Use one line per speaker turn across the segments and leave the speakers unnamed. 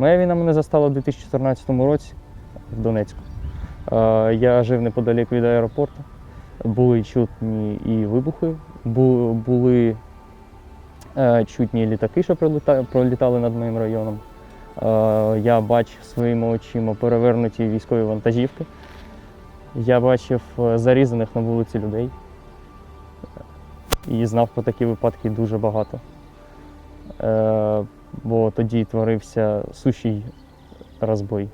Моя війна мене застала у 2014 році в Донецьку. Е, Я жив неподалік від аеропорту. Були чутні і вибухи, були е, чутні літаки, що пролітали над моїм районом. Е, Я бачив своїми очима перевернуті військові вантажівки. Я бачив е, зарізаних на вулиці людей. І знав про такі випадки дуже багато. Бо тоді творився сущий розбой.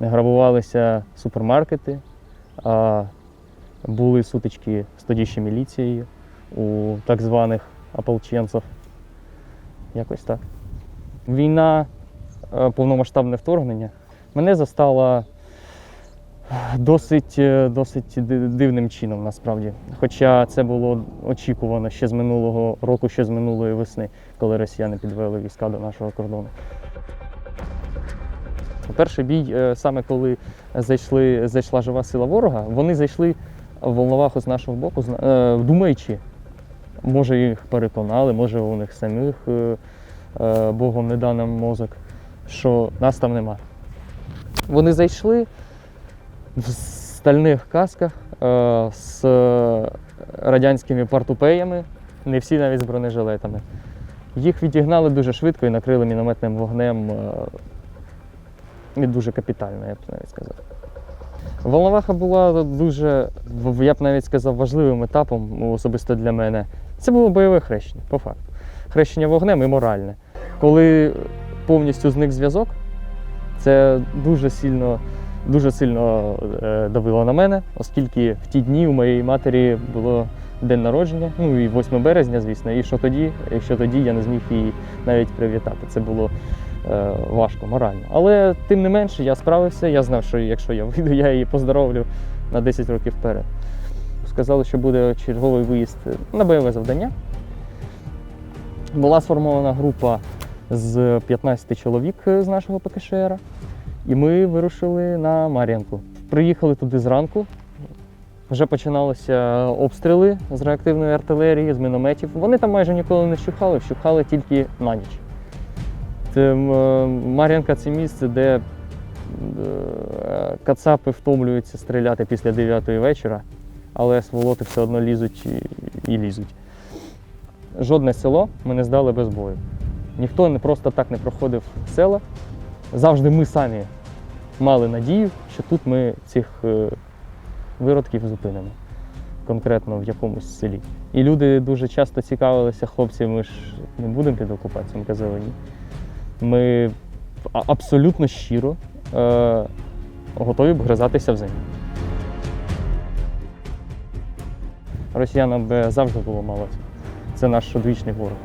Грабувалися супермаркети, а були сутички з тоді ще міліцією у так званих ополченців. Якось так. Війна, е, повномасштабне вторгнення мене застала досить, е, досить дивним чином насправді. Хоча це було очікувано ще з минулого року, ще з минулої весни, коли росіяни підвели війська до нашого кордону. Перший бій, е, саме коли зайшли, зайшла жива сила ворога, вони зайшли в Волноваху з нашого боку, е, думаючи, може їх переконали, може у них самих Богом не даний мозок, що нас там нема. Вони зайшли в стальних касках е, з радянськими портупеями, не всі навіть з бронежилетами. Їх відігнали дуже швидко і накрили мінометним вогнем. е, дуже капітально, я б навіть сказав. Волноваха була дуже, я б навіть сказав, важливим етапом ну, особисто для мене. Це було бойове хрещення, по факту. Хрещення вогнем і моральне. Коли повністю зник зв'язок, це дуже сильно, дуже сильно е, давило на мене, оскільки в ті дні у моєї матері було день народження, ну і 8 березня, звісно. І що тоді, якщо тоді я не зміг її навіть привітати. Це було е, важко морально. Але тим не менше я справився. Я знав, що якщо я вийду, я її поздоровлю на 10 років вперед. Сказали, що буде черговий виїзд на бойове завдання. Була сформована група з 15 чоловік з нашого ПКШР, і ми вирушили на Мар'янку. Приїхали туди зранку. Вже починалися обстріли з реактивної артилерії, з мінометів. Вони там майже ніколи не вщухали, вщухали тільки на ніч. Е, Мар'янка це місце, де е, кацапи втомлюються стріляти після 9 вечора, але сволоти все одно лізуть і лізуть. Жодне село ми не здали без бою. Ніхто не просто так не проходив села. Завжди ми самі мали надію, що тут ми цих е, виродків зупинимо, конкретно в якомусь селі. І люди дуже часто цікавилися, хлопці, ми ж не будемо під окупацією. Ми казали ні. Ми абсолютно щиро е, готові вгризатися в землю. Росіянам завжди було мало. Це наш одвічний ворог.